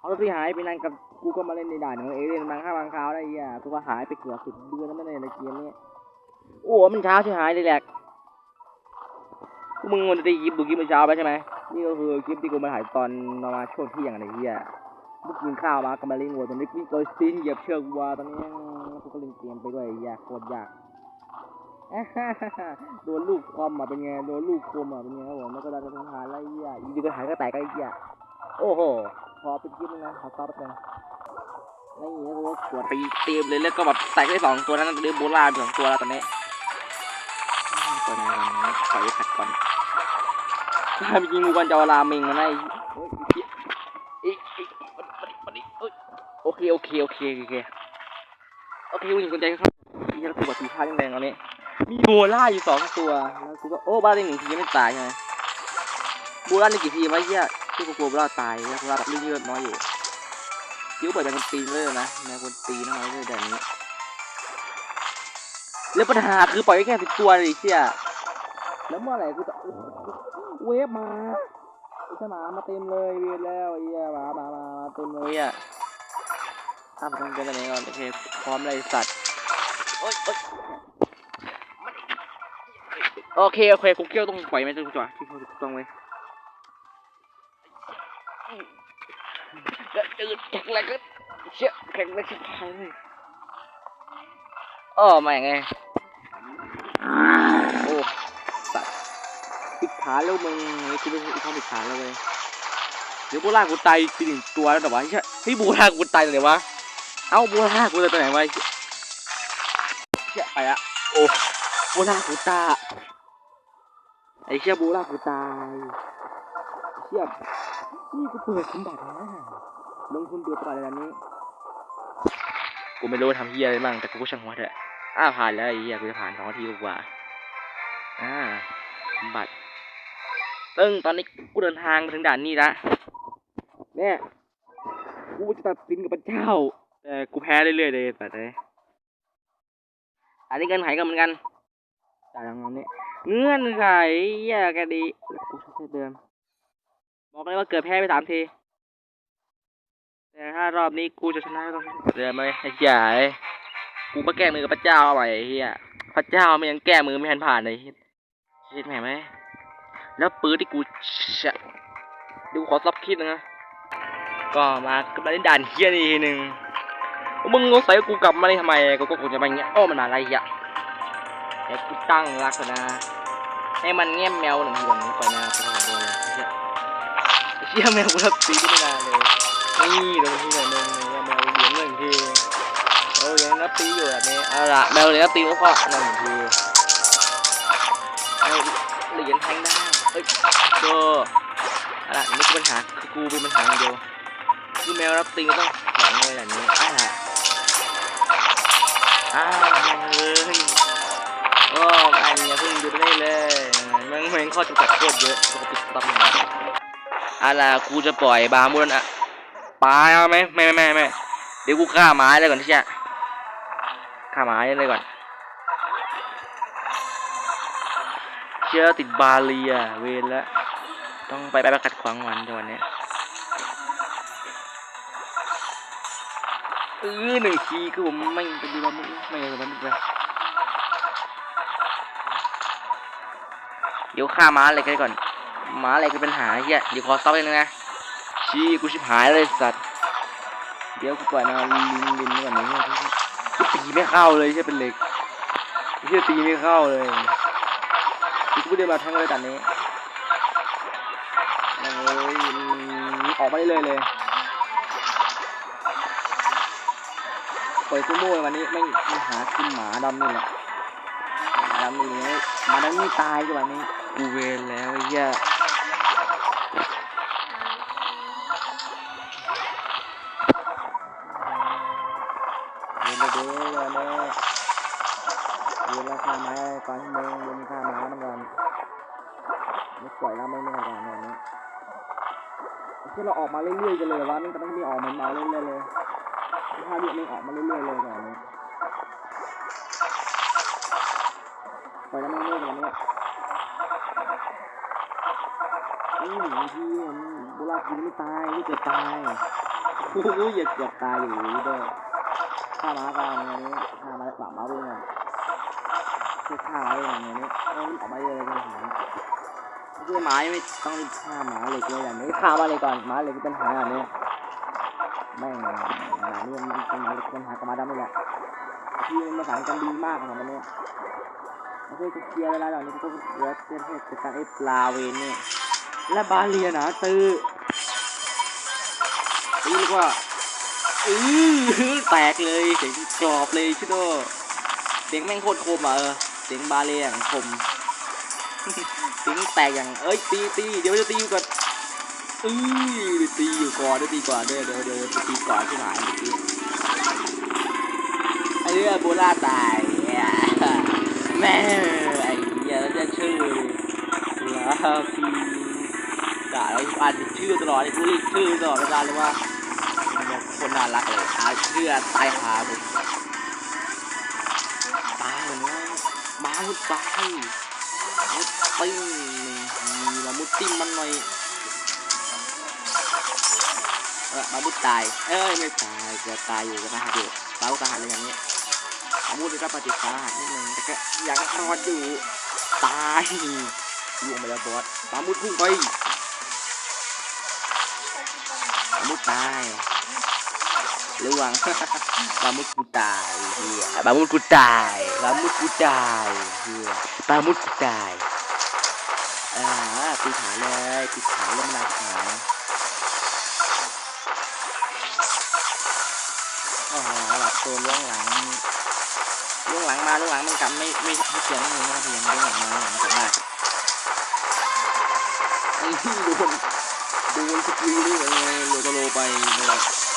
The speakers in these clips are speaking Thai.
เอาที่หายไปนานกับกูก็มาเล่นในด่านของเอเลี่ยนบางข้าวบางคราวได้เหี้ยกูก็หายไปเกือบสิบเดือนแล้วไม่ได้ในเกมนี้โอ้มันเช้าที่หายเลยแหละพวกมึงมันได้ยิบดูคลิปเมื่อเช้าไปใช่ไหมนี่ก็คือคลิปที่กูมาถ่ายตอนประมาณช่วงเที่ยงอะไรเหี้ยเมื่อกินข้าวมาก็มาเล่นวัวตอนนี้กูโดนซีนเหยียบเชือกวัวตอนนี้กูก็เล่นเกมไปด้วยไอ้เหี้ยโคตรยากโดนลูกคอมอะเป็นไงโดนลูกคมอะเป็นไงครับผมแล้วก็ดันไปทำหารอะไรเหี้ยอีกดีก็หายก็แตกก็ไอ้เหี้ยโอ้โห พอเป็นคลินนะขอซอฟแป๊บนึงแล้วอย่างเยกูก็กดไปเต็มเลยแล้วก็แบบแตกได้สองตัวนั้นเดือโบราณสองตัวแล้วตอนนี้ตัวไหนก่อนนะปล่อยขัดก่อนถ้าจริงกูควรจะเอาราเมงมาให้โอเอ้ยเอ้ยเอ้ยมาดิมาดิเอ้ยโอเคโอเคโอเคโอเคโอเคผู้หญิงคนใจครับที่เราตัวแบบสีผ้าแดงๆตอนนี้มีโบล่าอยู่สองตัวแล้วกูก็โอ้บ้าได้หนึ่งทียังไม่ตายใช่ไหมโบล่าได้กี่ทีวะเหี้ย ที่กูกลัวโบล่าตายแล้วโบล่าแบบเลือดน้อยอยู่ยิ้วเปิดเป็นคนตีนเลยนะแม่คนตีนน้อยเลยแบบนี้แล้วปัญหาคือปล่อยไว้แค่สิบตัวเลยเชี่ยแล้วเมื่อไหร่กูจะโอ้โหเวฟมาไอ้สนามมาเต็มเลยเวฟแล้วไอ้เหี้ยมามามามาเต็มเลยอะถ้าผมต้องเจอกันไหนก่อนโอเคพร้อมเลยสัตว์โอ๊ยโอ๊ยโอเคโอเคกูเกี่ยวต้องปล่อยไหมจังจังที่เขาถูกต้องไหม ก็จืดแข็งแรงก็เชี่ยแข็งแรงชิบหายเลยอ้อมาไงโอ้สัตว์ปิดขาแล้วมึงนี่กูไม่ใช่เขาปิดขาแล้วเว้ยเดี๋ยวโบราณกูตายทีหนึ่งตัวแล้วแต่ว่าเฮ้ยโบราณกูตายเลยวะเอ้าโบราณกูเลยไปไหนวะเชี่ยไปละโอ้โบราณกูตายไอ้เชี่ยบูลากูตาย ไอ้เชี่ยนี่กูเปิดสมบัตินะลงทุนเดือดต่อเลยอันนี้ กูไม่รู้ว่าทำเฮียอะไรบ้างแต่กูก็ช่างหัวเถอะอ้าผ่านแล้วไอ้เฮียกูจะผ่านสองนาทีกว่าอ่าสมบัติซึ่งตอนนี้กูเดินทางมาถึงด่านนี้ละเนี่ยกูจะตัดสินกับพระเจ้าแต่กูแพ้เรื่อยๆเลยแต่เลยอันนี้เงินหายกันเหมือนกันจ่ายรางวัลนี้เงื่อนไขแย่กันดีกูใช้เดิม บอกเลยว่าเกือบแพ้ไปสามที แต่ถ้ารอบนี้กูจะชนะต้องเดิมเลยไอ้ใหญ่กูมาแก้มือกับพระเจ้าเอาไปไอ้เฮียพระเจ้ามันยังแก้มือไม่ทันผ่านเลยคิดแม่ไหมแล้วปืนที่กูชะดูขอซับคิดนะ ก็มากับมาเล่นด่านเฮียนี่ทีหนึ่งมึงสงสัยว่ากูกลับมาได้ทำไมกูก็คงจะมาอย่างเงี้ยอ้อมันอะไรอะเดี๋ยวกูตั้งลักษณะให้มันเงี้ยแมวหนึ่งทีแบบนี้ก่อนนะเป็นขอ เชี่ยแมวกูทับตีไม่ได้เลยนี่โดนทีหนึ่งหนึ่งแมวเหรียญหนึ่งทีโอ้ยยังนับตีอยู่แบบนี้เอาละแมวเหรียญนับตีแล้วก็หนึ่งทีเอเหรียญแทงได้เอ้ยโจเอาละนี่คือปัญหาคือกูเป็นปัญหาอย่างเดียวคือแมวรับตีก็ต้องแข็งเลยแบบนี้อ่าล่ะอ้าวเอ้ยโอ้ไอ้เนี่ยเพิ่งหยุดได้เลยแม่งแม่งข้อจำกัดโคตรเยอะปกติตำนาน อะไรกูจะปล่อยบามุนอะปลาเอาไหมไม่ไม่ไม่ไม่เดี๋ยวกูฆ่าหมาเลยก่อนที่จะฆ่าหมาเลยก่อนเชื่อติดบาเลียเวรแล้วต้องไปไปประกัดขวางวันจังวันนี้เออหนึ่งทีคือผมไม่ไปดูบามุนไม่เลยมันไปเดี๋ยวฆ่าม้าอะไรกันก่อน มาอะไรคือปัญหาเฮียเดี๋ยวขอซับเลยนะชี้กูชิบหายเลยสัตว์เดี๋ยวกูปล่อยมาลิงลิงก่อนนะกูตีไม่เข้าเลยใช่เป็นเหล็กเฮียตีไม่เข้าเลยกูเดินมาทั้งเลยตอนนี้โอ้ยออกมาได้เลยเลยปล่อยกูโม่วันนี้ไม่ไม่หาขึ้นหมาดำนี่แหละหมาดำนี่หมาดำนี่ตายกันวันนี้กูเวรแล้วไอ้เหี้ย เวรราคาก่อนมึงมึงค่ามามันก่อนไม่ปล่อยแล้วไม่ไม่ก่อนแบบนี้ที่เราออกมาเรื่อยๆกันเลยวะมันก็ต้องมีออกมันมาเรื่อยๆเลยถ้าเรียกไม่ออกมาเรื่อยๆเลยก่อนนี้ปล่อยแล้วไม่เรื่อยๆแบบนี้นี่หนึ่งทีมันโบราณกินไม่ตายไม่เกิดตายกูเหยียเกือบตายอยู่ด้วยฆ่าม้ากันอย่างนี้ฆ่าม้าปรับม้าด้วย นะช่ฆ่าม้าด้อย่างนี้เอ้ยออกมาเลยเลยหาไม่ใช่ม้าไม่ต้องรีบฆ่าหมาเหล็กเลยอย่างนี้ฆ่ามาเลยก่อนหมาเหล็กเป็นหาอย่างนี้แม่งอย่างนี้มันเป็นม้าเหล็กปัญหากับม้าดำนี่แหละที่มันประสานกันดีมากขนาดนี้โอเคจะเคลียร์เวลาเหล่านี้ก็เหลือเพื่อนเพื่จัดการไอ้ปลาเวนนี่และบาเลียนะตื้อตีเรียกว่าอือแตกเลยเสียงกรอบเลยชิโดเสียงแม่งโคตรคมอะเออ สียงบาเลียอย่างคมเสียงแตกอย่างเอ้ยตีตีเดี๋ยวจะตีอยู่ก่อนอือตีอยู่ก่อนเดี๋ยวตีก่อนเดี๋ยวเดี๋ยวเดี๋ยวตีก่อนที่ไหนเมื่อกี้ไอ้เรื่องโบราตายแม่ไอ้เหี้ยแล้วจะชื่อลาฟีด่าแล้อ่านชื่อตลอดเลยกูเรียกชื่อตลอดเวลาเลยว่าคนน่ารักเลยหาเชื่อตายหาบุ มามุดตายมุดติ้งนี่ละมุดติ้งมันหน่อยเออมามุดตาย เอ้ยไม่ตายเกือบตายอยู่ก็ตายอยู่เต้าตายเลยอย่างนี้มามุดได้รับปฏิสาหัสนิดนึงแต่ก็ยังรอดอยู่ตายล่วงไปแล้วบอสมามุดพุ่งไปมามุดตายระวังปลามุดกูตายเฮียปลามุดกูตาย ปลามุดกูตายเฮียปลามุดกูตายอ่าตีขาเลยตีขาเล่นมาขาโอ้โหหลับตัวล้วงหลังล้วงหลังมาล้วงหลังมันกลับไม่ไม่ไม่เสียงไม่เสียงล้วงหลังมาหลังกลับได้ไอ้ที่โดนโดนสกิลนี่ไงโลตโลไปเลยโ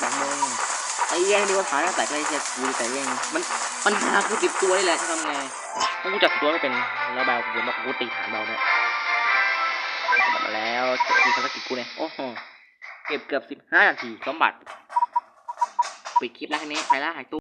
ของเราแตกมึงไอ้แย่งดีว่าถังแตกเลยเชียกูแต่แย่งมันมันหากูติบตัวนี่แหละจะทำไงถ้ากูจับตัวไม่เป็นแล้วเบาเดี๋ยวบอกกูตีฐานเบาเนี่ยมาแล้วจะตีภารกิจกูเนี่ยโอ้โหเก็บเกือบสิบห้านาทีสมบัติ ปิดคลิปแล้วทีนี้ไปละหายตัว